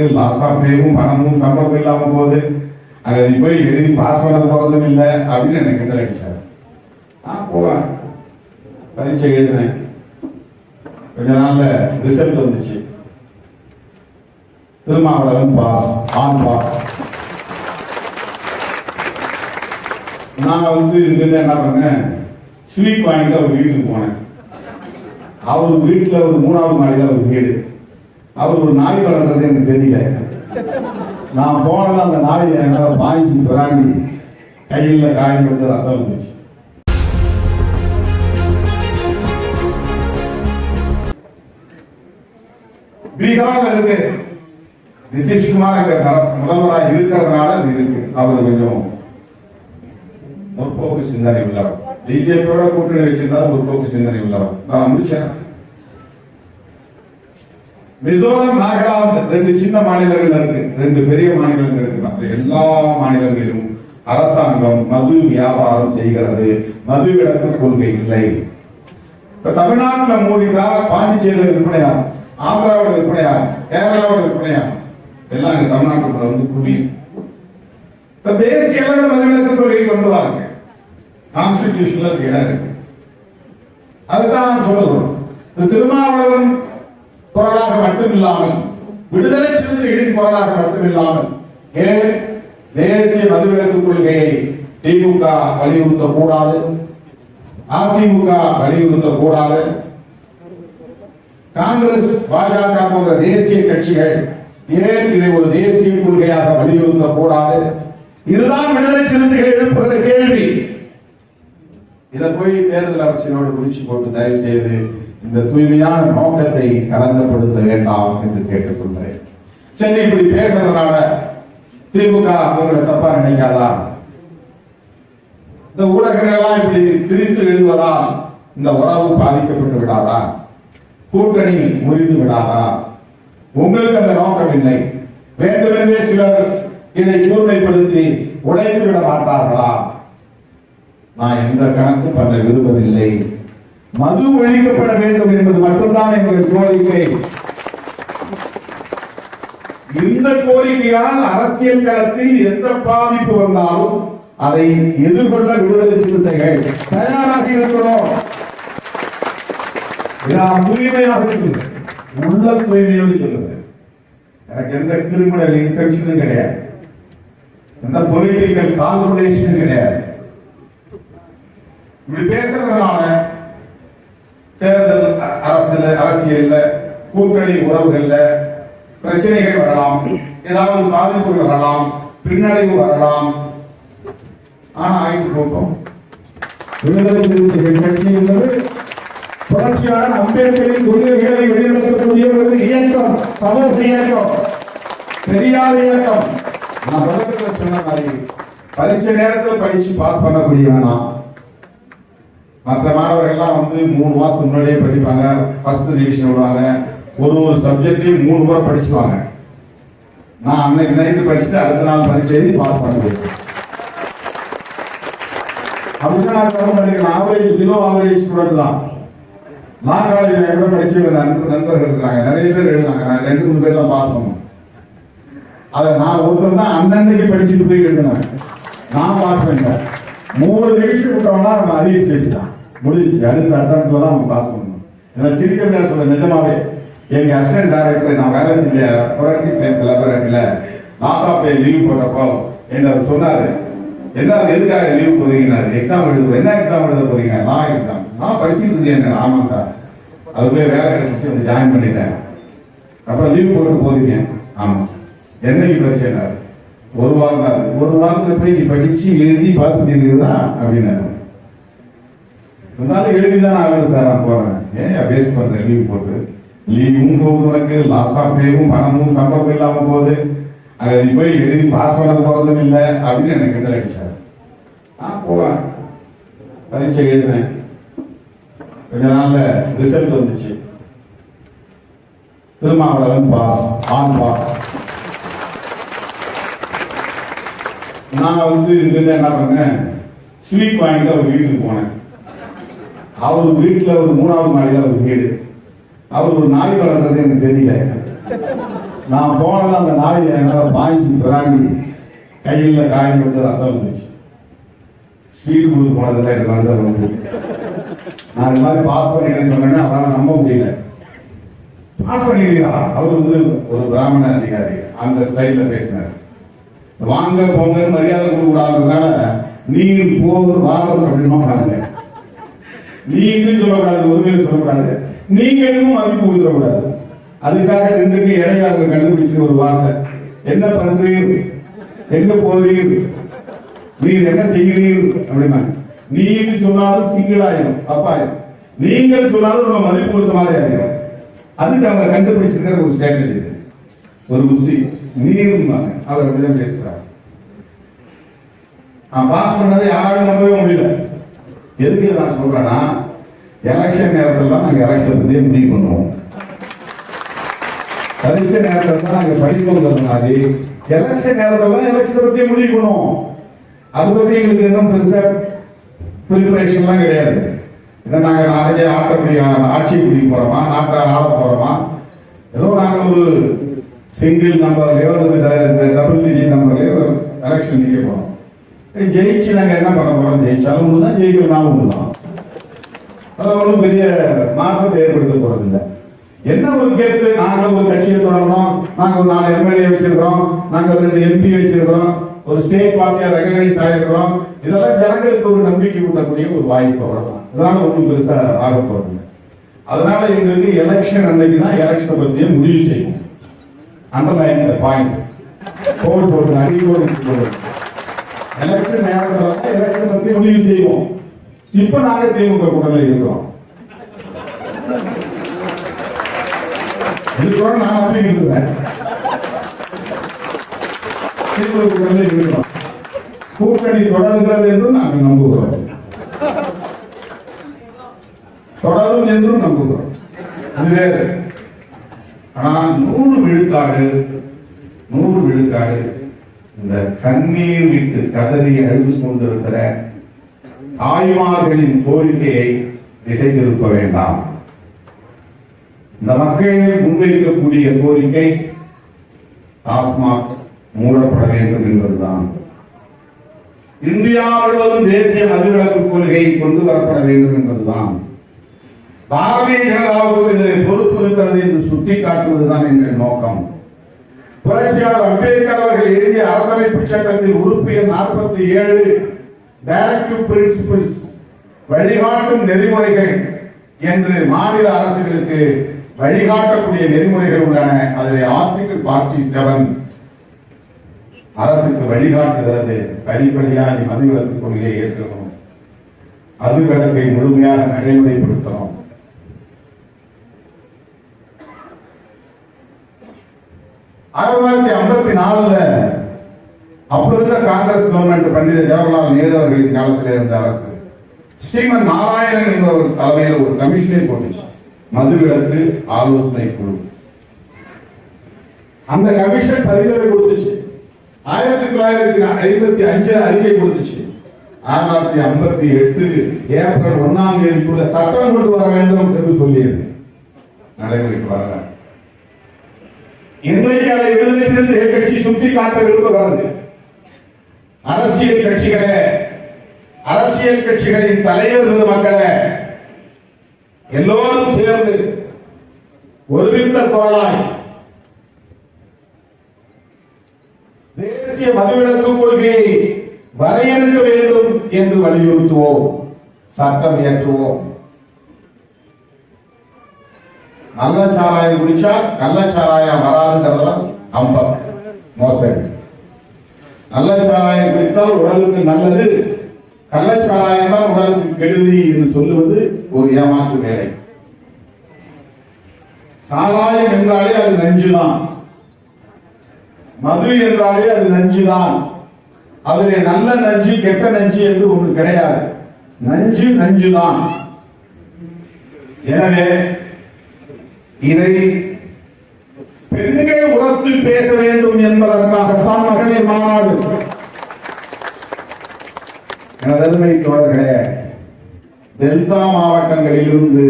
Loss பணமும் சம்பளம் இல்லாம போகுது. அதை நீ போய் எழுதி பாஸ் பண்ண போகிறதும் இல்லை அப்படின்னு எனக்கு கிண்டல் அடிச்சார். நான் போவேன். பரீட்சை எழுதினேன். கொஞ்ச நாள்ல ரிசல்ட் வந்துச்சு. திருமாவளவன் பாஸ் ஆன் பாஸ். நான் வந்து இங்கிருந்து என்ன பண்ணேன்? ஸ்லீப் வாங்கிட்டு அவர் வீட்டுக்கு போனேன். அவர் வீட்டுல ஒரு மூணாவது மாடியில் ஒரு வீடு. அவர் ஒரு நாய் வளர்றது எனக்கு தெரியல. நான் போனது அந்த நாய் என்னால் வாங்கி பிராண்டி கையில் காயம் பட்டு ரத்தம் இருந்துச்சு பீகார்ல இருக்கு நிதிஷ்குமார் இங்க முதல்வராக இருக்கிறதுனால இருக்கு. அவர் கொஞ்சம் முற்போக்கு சிந்தனை உள்ளவர். பிஜேபியோட கூட்டணி வச்சிருந்தா முற்போக்கு சிந்தனை உள்ளவர். நான் முடிச்சேன். மிசோரம் நாகாலாந்து ரெண்டு சின்ன மாநிலங்கள் இருக்கு. ரெண்டு பெரிய மாநிலங்கள் இருக்கு. மற்ற எல்லா மாநிலங்களிலும் அரசாங்கம் மது வியாபாரம் செய்கிறது. மது விளக்கு கொள்கை இல்லை. இப்ப தமிழ்நாட்டுல மூடிட்டா பாண்டிச்சேரியில விற்பனையா? ஆந்திராவோட விற்பனையா? கேரளாவோட விற்பனையா? எல்லாம் இங்க தமிழ்நாட்டுக்குள்ள வந்து குவியும். இப்ப தேசிய அளவில் மதுவிலக்கு கொள்கை கொண்டு வாங்க கான்ஸ்டிடியூஷன்ல இருக்கு இடம் இருக்கு. அதுதான் நான் சொல்லுகிறோம் இந்த திருமாவளவன் குரலாக மட்டும் இல்லாமல் விடுதலை சிறுத்தைகளின் குரலாக மட்டும் இல்லாமல் ஏன் தேசிய மதுவிலக்கு கொள்கையை திமுக வலியுறுத்த கூடாது அதிமுக வலியுறுத்த கூடாது காங்கிரஸ் பாஜக போன்ற தேசிய கட்சிகள் ஏன் இதை ஒரு தேசிய கொள்கையாக வலியுறுத்த கூடாது இதுதான் விடுதலை சிறுத்தைகள் எழுப்புகிற கேள்வி. இதை போய் தேர்தல் அரசியலோடு முடிச்சு போட்டு தயவு செய்து இந்த தூய்மையான நோக்கத்தை கலங்கப்படுத்த வேண்டாம் என்று கேட்டுக்கொள்கிறேன் சரி இப்படி பேசுறதுனால திமுக அவர்களை தப்பா நினைக்காதா? இந்த ஊடகங்கள்லாம் இப்படி திரித்து எழுதுவதால் இந்த உறவு பாதிக்கப்பட்டு விடாதா? கூட்டணி முறிந்து விடாதா? உங்களுக்கு அந்த நோக்கம் இல்லை. வேண்டுமென்றே சிலர் இதை கூர்மைப்படுத்தி உடைத்து விட மாட்டார்களா? நான் எந்த கணக்கும் பண்ண விரும்பவில்லை. மது ஒழிக்கப்பட வேண்டும் என்பது மட்டும்தான் எங்கள் கோரிக்கை. இந்த கோரிக்கையால் அரசியல் களத்தில் எந்த பாதிப்பு வந்தாலும் அதை எதிர்கொள்ள விடுதலை சிறுத்தைகள் தயாராக இருக்கிறோம் தூய்மையாக இருக்கிறது உள்ள தூய்மையோடு சொல்லுங்க எனக்கு எந்த கிரிமினல் இன்டென்ஷனும் கிடையாது. எந்த பொலிட்டிக்கல் கால்குலேஷனும் கிடையாது. இப்படி பேசுறதுனால தேர்தல் அரசியல் அரசியல்ல கூட்டணி உறவுகள்ல பிரச்சனைகள் வரலாம் ஏதாவது பாதிப்புகள் வரலாம் பின்னடைவு வரலாம். ஆனா ஆய்வு போட்டோம் விடுதலை சிறுத்தைகள் கட்சி என்பது புரட்சியாளர் அம்பேத்கரின் கொள்கைகளை வெளியிடக்கூடிய ஒரு இயக்கம் சமூக இயக்கம் பெரியார் இயக்கம். நான் சொன்ன மாதிரி பரீட்சை நேரத்தில் படிச்சு பாஸ் பண்ணக்கூடியவனா மற்ற மாணவர்கள் எல்லாம் வந்து மூணு மாதத்துக்கு முன்னாடியே படிப்பாங்க ஃபஸ்ட்டு ரிவிஷன் விடுவாங்க. ஒரு ஒரு சப்ஜெக்டையும் மூணு முறை படிச்சுவாங்க நான் அன்னைக்கு நைட்டு படிச்சுட்டு அடுத்த நாள் பரீட்சை எழுதி பாஸ் பண்ண முடியும். நான் தரம் பண்ணிருக்கேன் ஆவரேஜ் பிலோ ஆவரேஜ் ஸ்டூடெண்ட் தான். நான் காலேஜில் கூட படிச்சு நண்பர் நண்பர்கள் இருக்கிறாங்க. நிறைய பேர் எழுதுனாங்க நான் ரெண்டு மூணு பேர் தான் பாஸ் பண்ணோம் அதை நான் ஒருத்தர் தான் அன்னன்னைக்கு படிச்சுட்டு போய் எழுதினேன். நான் பாஸ் பண்ணிட்டேன். மூணு நிமிஷம் விட்டோம்னா நம்ம அறிவிச்சு வச்சுட்டான் முடிஞ்சிச்சு அடுத்த அட்டம்ல தான் நம்ம பாஸ் பண்ணணும். ஏன்னா சிரிக்கிறதா சொல்ல நிஜமாவே எங்க அசிஸ்டன்ட் டைரக்டர் நான் வேலை செஞ்ச ஃபோரன்சிக் சயின்ஸ் லேபரேட்டரியில நாசா ஆஃப் லீவ் போட்டப்போ என்ன அவர் சொன்னாரு என்ன எதுக்காக லீவ் போறீங்கன்னாரு எக்ஸாம் எழுத என்ன எக்ஸாம் எழுத போறீங்க? லா எக்ஸாம் நான் படிச்சுட்டு இருந்தேன் ஆமாம் சார் அது போய் வேலை கிடைச்சி வந்து ஜாயின் பண்ணிட்டேன். அப்ப லீவ் போட்டு போறீங்க. ஆமா என்னைக்கு பிரச்சனை ஒரு வாரம் தான். ஒரு வாரத்தில் போய் நீ படிச்சு எழுதி பாஸ் பண்ணிருக்கிறதா அப்படின்னாரு. இருந்தாலும் எழுதிதான் ஆகணும் சார் நான் போறேன். ஏன் வேஸ்ட் பண்றேன் லீவ் போட்டு. லீவும் போகுது உனக்கு லாஸ் ஆஃப் பேவும் பணமும் சம்பளம் இல்லாம போகுது. அதை நீ போய் எழுதி பாஸ் பண்ண போறதும் இல்லை அப்படின்னு எனக்கு கிட்ட அடிச்சார். நான் போவேன் பரீட்சை எழுதினேன். கொஞ்ச நாள்ல ரிசல்ட் வந்துச்சு. திருமாவளவன் பாஸ் ஆன் பாஸ் நான் வந்து இங்கிருந்து என்ன பண்ணேன்? ஸ்லீப் வாங்கிட்டு அவர் வீட்டுக்கு போனேன். அவர் வீட்டில் ஒரு மூணாவது மாடியில் ஒரு வீடு. அவர் ஒரு நாய் வளர்றது எனக்கு தெரியல. நான் போனது அந்த நாய் என்னால் பாய்ச்சி பிராண்டி கையில் காயம் விட்டு அதான் வந்துச்சு. ஸ்வீட் கொடுத்து போனதெல்லாம் எனக்கு வந்து ரொம்ப நான் இந்த மாதிரி பாஸ் பண்ணிட்டேன்னு சொன்னேன்னா அவரால் நம்ப முடியல. பாஸ் பண்ணிடுறா அவர் வந்து ஒரு பிராமண அதிகாரி. அந்த ஸ்டைலில் பேசினார். வாங்க போங்கன்னு மரியாதை கொடுக்கூடாதுனால நீர் போர் வாரம் பாருங்க. நீங்களும் சொல்லக்கூடாது ஒருமையில சொல்லக்கூடாது. நீங்களும் மதிப்பு கொடுத்துடக்கூடாது. அதுக்காக ரெண்டுக்கும் இடையாக அவங்க கண்டுபிடிச்ச ஒரு வார்த்தை. என்ன பண்றீர்? எங்க போறீர்? நீர் என்ன செய்கிறீர்? அப்படின்னா நீங்க சொன்னாலும் சிங்கிளாயிரும் தப்பாயிரும். நீங்கள் சொன்னாலும் நம்ம மதிப்பு கொடுத்த மாதிரி ஆயிரும். அதுக்கு அவங்க கண்டுபிடிச்சிருக்கிற ஒரு ஸ்ட்ராட்டஜி ஒரு புத்தி. நீர்மாங்க அவர் அப்படிதான் பேசுறாரு. நான் பாஸ் பண்ணதை யாராலும் நம்பவே முடியல. எதுக்கு நான் சொல்றேன்னா எலெக்ஷன் நேரத்தில் தான் நாங்கள் எலெக்ஷன் பற்றியே முடிவு பண்ணுவோம். பரீட்சை நேரத்தில் தான் நாங்கள் படிப்போங்கிறது மாதிரி எலெக்ஷன் நேரத்தில் தான் எலெக்ஷன் பற்றி முடிவு பண்ணுவோம். அதை பற்றி எங்களுக்கு இன்னும் பெருசாக ப்ரிப்பரேஷன்லாம் கிடையாது. ஏன்னா நாங்கள் நாளைக்கே ஆட்ட முடியும் ஆட்சியை பிடிக்க போகிறோமா நாட்டை ஆள போகிறோமா ஏதோ நாங்கள் ஒரு சிங்கிள் நம்பர்லையோ அல்லது டபுள் டிஜிட் நம்பர்லையோ எலெக்ஷன் நிற்க போகிறோம் ஜெயிச்சு நாங்கள் என்ன பண்ண போகிறோம் ஜெயிச்சாலும் ஒன்று தான் ஜெயிக்கிறனாலும் ஒன்று தான் அதை ஒன்றும் பெரிய மாற்றத்தை ஏற்படுத்த போறதில்லை. என்ன ஒரு கேட்டு நாங்க ஒரு கட்சியை தொடங்குறோம் நாங்க ஒரு நாலு எம்எல்ஏ வச்சிருக்கிறோம். நாங்க ரெண்டு எம்பி வச்சிருக்கிறோம். ஒரு ஸ்டேட் பார்ட்டியா ரெகனைஸ் ஆயிருக்கிறோம். இதெல்லாம் ஜனங்களுக்கு ஒரு நம்பிக்கை கூட்டக்கூடிய ஒரு வாய்ப்பு அவ்வளவுதான். இதனால ஒன்றும் பெருசா ஆக போறதில்லை. அதனால எங்களுக்கு எலெக்ஷன் அன்னைக்கு தான் எலெக்ஷனை பற்றியே முடிவு செய்யும் அண்டர்லைன் இந்த பாயிண்ட் கோல் போட்டு அடிக்கோடு எலெக்ஷன் நேரத்தில் தான் எலெக்ஷன் வந்து முடிவு செய்வோம். இப்ப நாங்கள் திமுக கூடல இருக்கிறோம். இருக்கிறோம் நான் அப்படி இருக்கிறேன் திமுக கூடல இருக்கிறோம். கூட்டணி தொடர்கிறது என்றும் நாங்கள் நம்புகிறோம். தொடரும் என்றும் நம்புகிறோம். அது வேறு. நூறு விழுக்காடு நூறு விழுக்காடு. இந்த கண்ணீர் விட்டு கதறி அழுது கொண்டிருக்கிற தாய்மார்களின் கோரிக்கையை திசை திருப்ப வேண்டாம். இந்த மக்கள் முன்வைக்கக்கூடிய கோரிக்கை டாஸ்மாக் மூடப்பட வேண்டும் என்பதுதான். இந்தியா முழுவதும் தேசிய மதுவிலக்கு கொள்கை கொண்டு வரப்பட வேண்டும் என்பதுதான். பாரதிய ஜனதாவுக்கு இதனை பொறுப்பு இருக்கிறது என்று சுட்டிக்காட்டுவதுதான் எங்கள் நோக்கம். புரட்சியாளர் அம்பேத்கர் அவர்கள் எழுதிய அரசமைப்பு சட்டத்தில் உறுப்பு எண் நாற்பத்தி ஏழு டைரக்டிவ் பிரின்சிபிள்ஸ் வழிகாட்டும் நெறிமுறைகள் என்று மாநில அரசுகளுக்கு வழிகாட்டக்கூடிய நெறிமுறைகள் உள்ளன. அதில் ஆர்டிகிள் ஃபார்ட்டி செவன் அரசுக்கு வழிகாட்டுகிறது. படிப்படியாக மதுவிலக்கு கொள்கையை ஏற்றுக்கணும் அது விளக்கை முழுமையாக நடைமுறைப்படுத்தணும் ஆயிரத்தி தொள்ளாயிரத்தி ஐம்பத்தி நாலுல அப்ப இருந்த காங்கிரஸ் கவர்மெண்ட் பண்டித ஜவஹர்லால் நேரு அவர்களின் காலத்தில் இருந்த அரசு. ஸ்ரீமன் நாராயணன் என்பவர் தலைமையில் ஒரு கமிஷனை போட்டுச்சு. மதுவிலக்கு ஆலோசனை குழு. அந்த கமிஷன் பரிந்துரை கொடுத்துச்சு. ஆயிரத்தி தொள்ளாயிரத்தி ஐம்பத்தி அஞ்சுல அறிக்கை கொடுத்துச்சு. ஆயிரத்தி தொள்ளாயிரத்தி ஐம்பத்தி எட்டு ஏப்ரல் ஒன்னாம் தேதிக்குள்ள சட்டம் கொண்டு வர வேண்டும் என்று சொல்லியது. நடைமுறைக்கு வரல. இன்றைக்கு அதை விடுதலை சிறுத்தை கட்சி சுட்டி காட்ட விரும்புகிறது அரசியல் கட்சிகளே அரசியல் கட்சிகளின் தலைவர் மக்களே எல்லோரும் சேர்ந்து ஒருமித்த தோழாய் தேசிய மதுவிலக்கு கொள்கையை வரையறுக்க வேண்டும் என்று வலியுறுத்துவோம் சட்டம் இயற்றுவோம். நல்ல சாராயம் குடிச்சா நல்ல சாராயம் வராதுங்கிறதெல்லாம் அம்பம் மோசடி. நல்ல சாராயம் குடித்தால் உடலுக்கு நல்லது கள்ள சாராயம் தான் உடலுக்கு கெடுதி என்று சொல்லுவது ஒரு ஏமாற்று வேலை. சாராயம் என்றாலே அது நஞ்சுதான். மது என்றாலே அது நஞ்சுதான். அதிலே நல்ல நஞ்சு கெட்ட நஞ்சு என்று ஒன்று கிடையாது. நஞ்சு நஞ்சுதான். எனவே இதை பெண்கள் உரத்து பேச வேண்டும் என்பதற்காகத்தான் மகளிர் மாநாடு. எனது தோழர்களே டெல்டா மாவட்டங்களிலிருந்து